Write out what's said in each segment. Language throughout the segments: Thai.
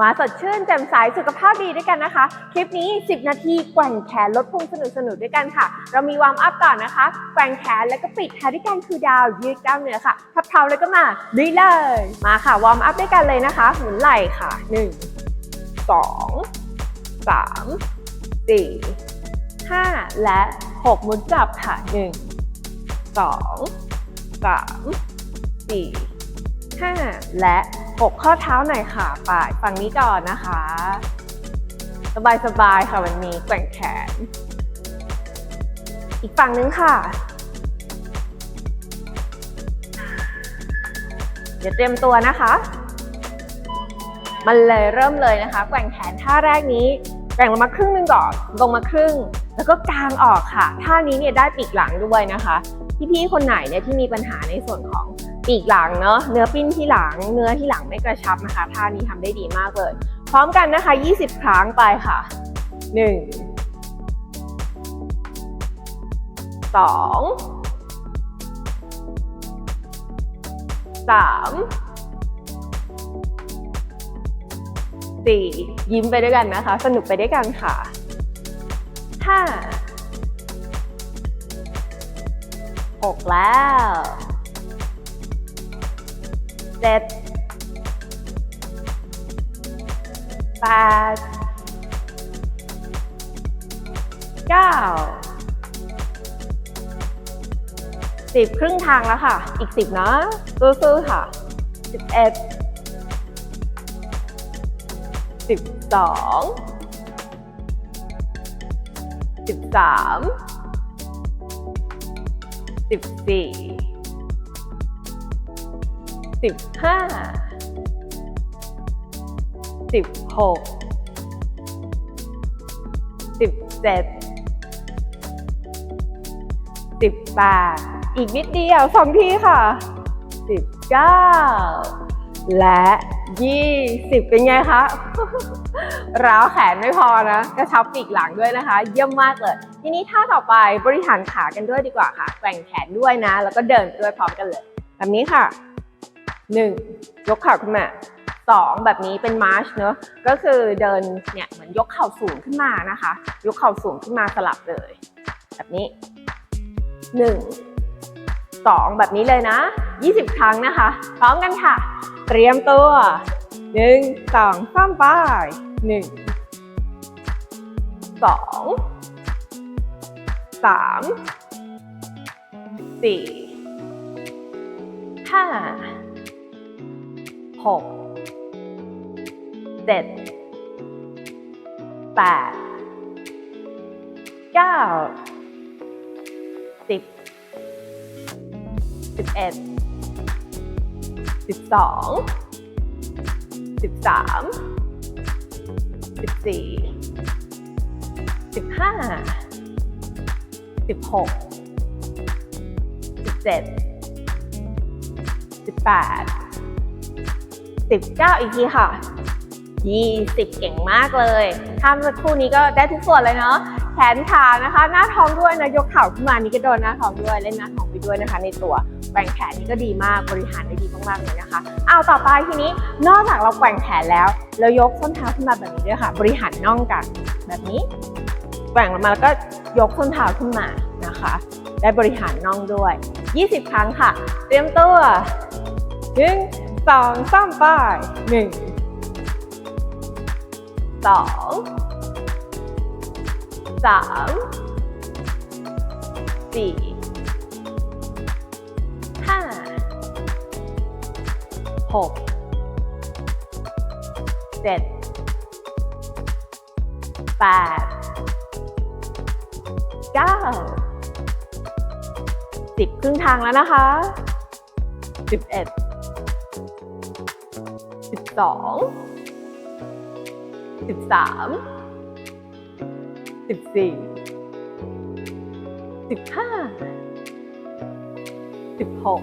มาสดชื่นแจ่มใสสุขภาพดีด้วยกันนะคะ คลิปนี้ 10 นาทีแกว่งแขนลดพุงสนุกสนุกด้วยกันค่ะ เรามีวอร์มอัพก่อนนะคะแกว่งแขนแล้วก็ปิดท้ายด้วยการคูลดาวยืดกล้ามเนื้อค่ะพับเท้าแล้วก็มาดีเลย มาค่ะวอร์มอัพด้วยกันเลยนะคะหมุนไหล่ค่ะ 1 2 3 4 5 และ 6 หมุนจับค่ะ 1 2 3 4 5 และ 6ข้อเท้าหน่อยค่ะไปฝั่งนี้ก่อนนะคะ สบายๆค่ะวันนี้แกว่งแขน อีกฝั่งนึงค่ะ เดี๋ยวเตรียมตัวนะคะ มันเลยเริ่มเลยนะคะ แกว่งแขนท่าแรกนี้แกว่งลงมาครึ่งหนึงก่อนลงมาครึ่ง แล้วก็กางออกค่ะ ท่านี้เนี่ยได้ปีกหลังด้วยนะคะ พี่ๆคนไหนเนี่ยที่มีปัญหาในส่วนของ ปีกหลังเนาะเนื้อปิ้นที่หลัง เนื้อที่หลังไม่กระชับนะคะท่านี้ทำได้ดีมากเลย พร้อมกันนะคะ 20 ครั้งไปค่ะ 1 2 3สี่ยิ้มไปด้วยกันนะคะ สนุกไปด้วยกันค่ะห้าหกแล้ว เจ็ดแปดเก้าสิบครึ่งทางแล้วค่ะ อีกสิบนะสู้ๆค่ะสิบเอ็ดสิบสองสิบสามสิบสี่ สิบห้าสิบหกสิบเจ็ดสิบแปดอีกนิดเดียวสองทีค่ะสิบเก้าและยี่สิบเป็นไงคะร้าวแขนไม่พอนะ กระชับปีกหลังด้วยนะคะ เยี่ยมมากเลย ทีนี้ท่าต่อไปบริหารขากันด้วยดีกว่าค่ะ แกว่งแขนด้วยนะ แล้วก็เดินด้วยพร้อมกันเลย แบบนี้ค่ะ 1. ยกเข่าขึ้นมา 2. แบบนี้เป็นมาร์ชเนอะก็คือเดินเนี่ยเหมือนยกเข่าสูงขึ้นมานะคะ ยกเข่าสูงขึ้นมาสลับเลย แบบนี้ 1 2 แบบนี้เลยนะ 20 ครั้งนะคะ พร้อมกันค่ะ เตรียมตัวหนึ่งสองสามไปหนึ่งสองสามสี่ หกเจ็ดแปดเก้าสิบสิบเอ็ดสิบสองสิบสามสิบสี่สิบห้าสิบหกสิบเจ็ดสิบแปด สิบเก้าอีกทีค่ะยี่สิบเก่งมากเลยท่าเมื่อสักครู่นี้ก็ได้ทุกส่วนเลยเนาะ แขนขานะคะ หน้าท้องด้วยนะ ยกเข่าขึ้นมา นี่ก็โดนหน้าท้องด้วย เล่นหน้าท้องไปด้วยนะคะ ในตัว แกว่งแขนนี่ก็ดีมาก บริหารได้ดีมากๆเลยนะคะ เอาต่อไปทีนี้ นอกจากเราแกว่งแขนแล้ว เรายกส้นเท้าขึ้นมาแบบนี้ด้วยค่ะ บริหารน่องกันแบบนี้ แกว่งลงมาแล้วก็ยกส้นเท้าขึ้นมานะคะ ได้บริหารน่องด้วย 20 ครั้งค่ะ เตรียมตัวหนึ่ง สองสามไปหนึ่งสองสามสี่ห้าหกเจ็ดแปดเก้าสิบครึ่งทางแล้วนะคะสิบเอ็ด สิบสองสิบสามสิบสี่สิบห้าสิบหก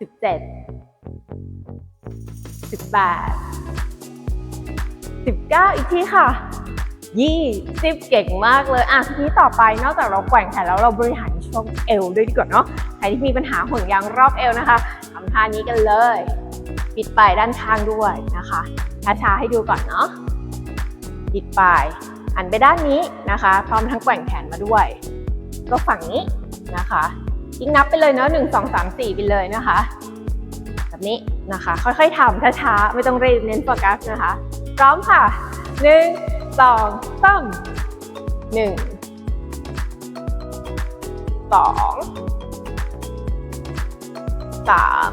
สิบเจ็ดสิบแปดสิบเก้าอีกทีค่ะยี่สิบเก่งมากเลย อะทีนี้ต่อไปนอกจากเราแกว่งแขนแล้วเราบริหารช่วงเอวด้วยดีกว่าเนาะ ใครที่มีปัญหาห่วงยางรอบเอวนะคะทำท่านี้กันเลย ปิดปลายด้านข้างด้วยนะคะช้าๆให้ดูก่อนเนาะปิดปลายหันไปด้านนี้นะคะ พร้อมทั้งแกว่งแขนมาด้วย ก็ฝั่งนี้นะคะยิ่งนับไปเลยเนาะหนึ่งสองสามสี่ไปเลยนะคะ แบบนี้นะคะ ค่อยๆทำช้าๆไม่ต้องรีบเน้นโฟกัสนะคะ พร้อมค่ะหนึ่งสองสามหนึ่งสองสาม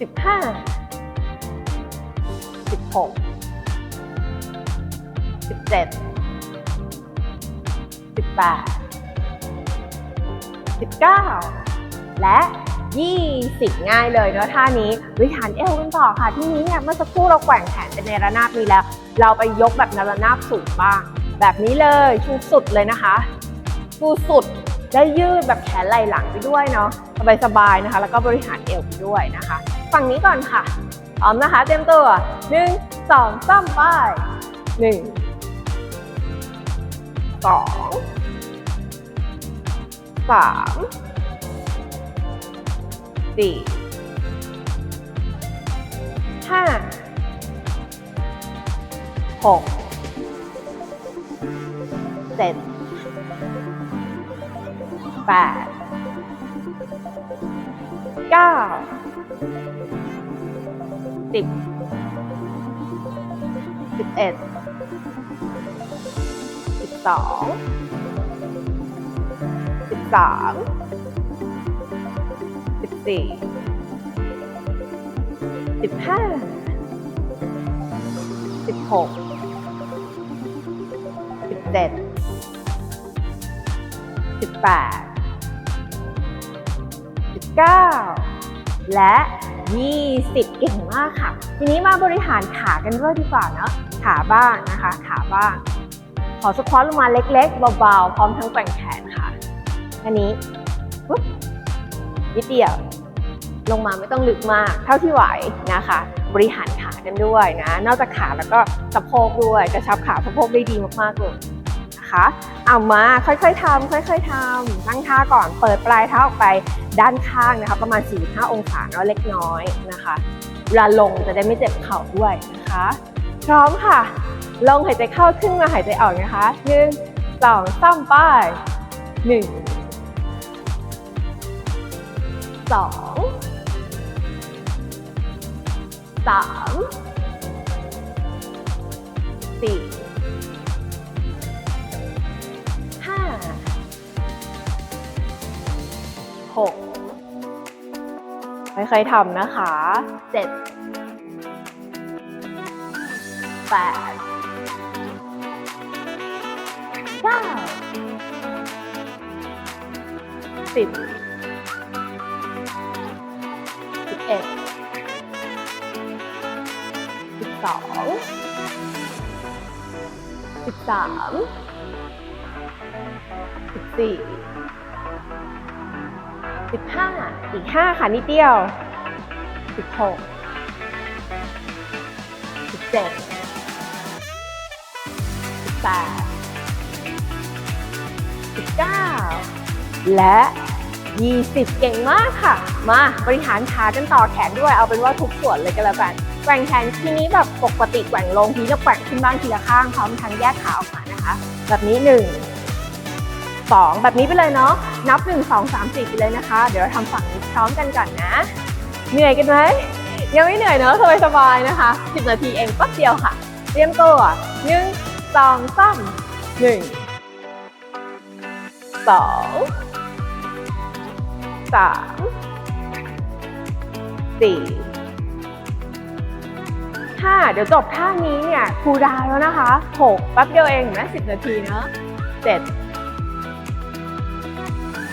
สิบห้าสิบหกสิบเจ็ดสิบแปดสิบเก้าและ20 ง่ายเลยเนาะท่านี้บริหารเอวกันต่อค่ะ ที่นี้เนี่ยเมื่อสักครู่เราแกว่งแขนเป็นในระนาบนี้แล้ว เราไปยกแบบในระนาบสูงบ้าง แบบนี้เลยชูสุดเลยนะคะชูสุด ได้ยืดแบบแขนไหล่หลังไปด้วยเนาะสบายๆนะคะ แล้วก็บริหารเอวไปด้วยนะคะ ฝั่งนี้ก่อนค่ะพร้อมนะคะ เตรียมตัวหนึ่งสองสามไปหนึ่งสองสามสี่ห้าหกเจ็ด แปดเก้าสิบสิบเอ็ดสิบสองสิบสามสิบสี่สิบห้าสิบหกสิบเจ็ดสิบแปด สิบเก้าและยี่สิบเก่งมากค่ะ ทีนี้มาบริหารขากันด้วยดีกว่าเนาะขาบ้างนะคะ ขาบ้าง ขอสควอตลงมาเล็ก ๆ เบาๆ พร้อมทั้งแกว่งแขนค่ะ อันนี้ปุ๊บนิดเดียว ลงมาไม่ต้องลึกมาก เท่าที่ไหวนะคะ บริหารขากันด้วยนะ นอกจากขาแล้วก็สะโพกด้วย กระชับขาสะโพกได้ดีมากๆเลย นะคะ เอามาค่อยๆทำค่อยๆทำนั่งท่าก่อนเปิดปลายเท้าออกไปด้านข้างนะคะ ประมาณ 4-5 องศาเนาะเล็กน้อยนะคะเวลาลงจะได้ไม่เจ็บเข่าด้วยนะคะ พร้อมค่ะลงหายใจเข้าขึ้นมาหายใจออกนะคะหนึ่งสองสามไปหนึ่งสองสามสี่ ค่อยทำนะคะเจ็ดแปดเก้าสิบสิบเอ็ดสิบสองสิบสามสิบสี่ สิบห้าอีกห้าค่ะนิดเดียวสิบหกสิบเจ็ดสิบแปดสิบเก้าและยี่สิบเก่งมากค่ะ มาบริหารขากันต่อแขนด้วยเอาเป็นว่าทุกส่วนเลยก็แล้วกันแกว่งแขนทีนี้แบบปกติแกว่งลงทีจะแกว่งขึ้นบ้างทีละข้างพร้อมทั้งแยกขาออกมานะคะ แบบนี้หนึ่ง สองแบบนี้ไปเลยเนาะ นับหนึ่งสองสามสี่ไปเลยนะคะ เดี๋ยวเราทำฝั่งนี้พร้อมกันก่อนนะ เหนื่อยกันไหม ยังไม่เหนื่อยเนาะสบายๆนะคะ 10 นาทีเองแป๊บเดียวค่ะ เตรียมตัวหนึ่งสองสามหนึ่งสองสามสี่ห้าเดี๋ยวจบท่านี้เนี่ยครูดาวแล้วนะคะหกแป๊บเดียวเองเห็นไหมสิบนาทีเนาะเจ็ด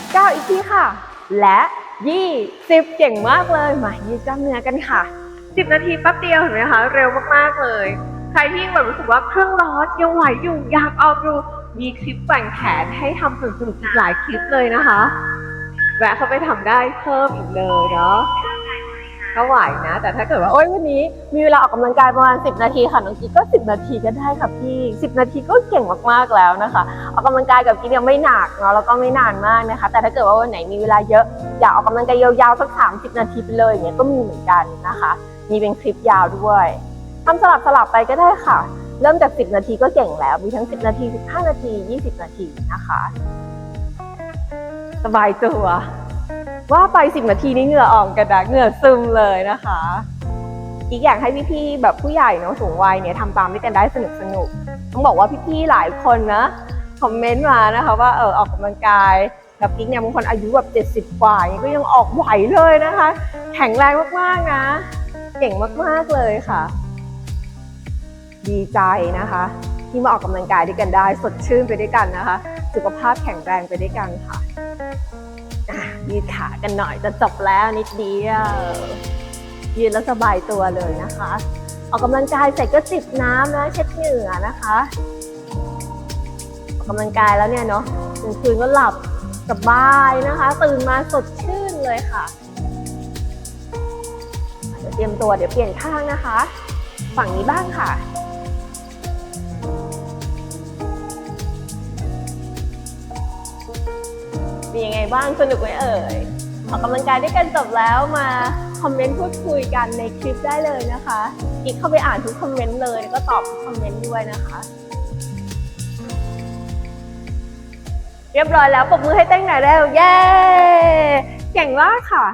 สิบเก้าอีกทีค่ะ และยี่สิบเก่งมากเลยมายืดกล้ามเนื้อกันค่ะสิบนาทีแป๊บเดียวเห็นไหมคะเร็วมากๆเลย ใครที่แบบรู้สึกว่าเครื่องร้อนยังไหวอยู่อยากเอาดูมีคลิปแบ่งแขนให้ทำสนุกๆหลายคลิปเลยนะคะแวะเข้าไปทำได้เพิ่มอีกเลยเนาะ ก็ไหวนะ แต่ถ้าเกิดว่าโอ๊ยวันนี้มีเวลาออกกำลังกายประมาณ 10 นาทีค่ะน้องกิ๊กก็ 10 นาทีก็ได้ค่ะพี่ 10 นาทีก็เก่งมากๆแล้วนะคะ ออกกำลังกายกับกิ๊กเนี่ยไม่หนักเนาะแล้วก็ไม่นานมากนะคะ แต่ถ้าเกิดว่าวันไหนมีเวลาเยอะอยากออกกำลังกายยาวๆสัก 30 นาทีไปเลยอย่างเงี้ยก็มีเหมือนกันนะคะ มีเป็นคลิปยาวด้วยทำสลับสลับๆไปก็ได้ค่ะ เริ่มจาก 10 นาทีก็เก่งแล้ว มีทั้ง 10 นาที 15 นาที 20 นาทีนะคะ สบายตัว ว่าไป 10 นาทีนี้เหงื่อออกกันนะเหงื่อซึมเลยนะคะ อีกอย่างให้พี่ๆแบบผู้ใหญ่เนาะสูงวัยเนี่ยทำตามด้วยกันได้สนุกสนุกต้องบอกว่าพี่ๆหลายคนนะคอมเมนต์มานะคะว่าเออออกกำลังกายกับกิ๊กเนี่ยบางคนอายุแบบ70 กว่าอย่าก็ยังออกไหวเลยนะคะ แข็งแรงมากๆนะ เก่งมากๆเลยค่ะ ดีใจนะคะ ที่มาออกกำลังกายด้วยกันได้ สดชื่นไปด้วยกันนะคะ สุขภาพแข็งแรงไปด้วยกันค่ะ ยืดขากันหน่อยจะจบแล้วนิดเดียว ยืนแล้วสบายตัวเลยนะคะ ออกกำลังกายเสร็จก็จิบน้ำนะเช็ดเหงื่อนะคะออกกำลังกายแล้วเนี่ยเนาะกลางคืนก็หลับสบายนะคะ ตื่นมาสดชื่นเลยค่ะเดี๋ยวเตรียมตัวเดี๋ยวเปลี่ยนข้างนะคะ ฝั่งนี้บ้างค่ะ เป็นยังไงบ้างสนุกไหมเอ่ยออกกำลังกายด้วยกันจบแล้วมาคอมเมนต์พูดคุยกันในคลิปได้เลยนะคะกิ๊กเข้าไปอ่านทุกคอมเมนต์เลยแล้วก็ตอบทุกคอมเมนต์ด้วยนะคะ เรียบร้อยแล้วปรบมือให้เต้งหน่อยเร็วเย้เก่งมากค่ะ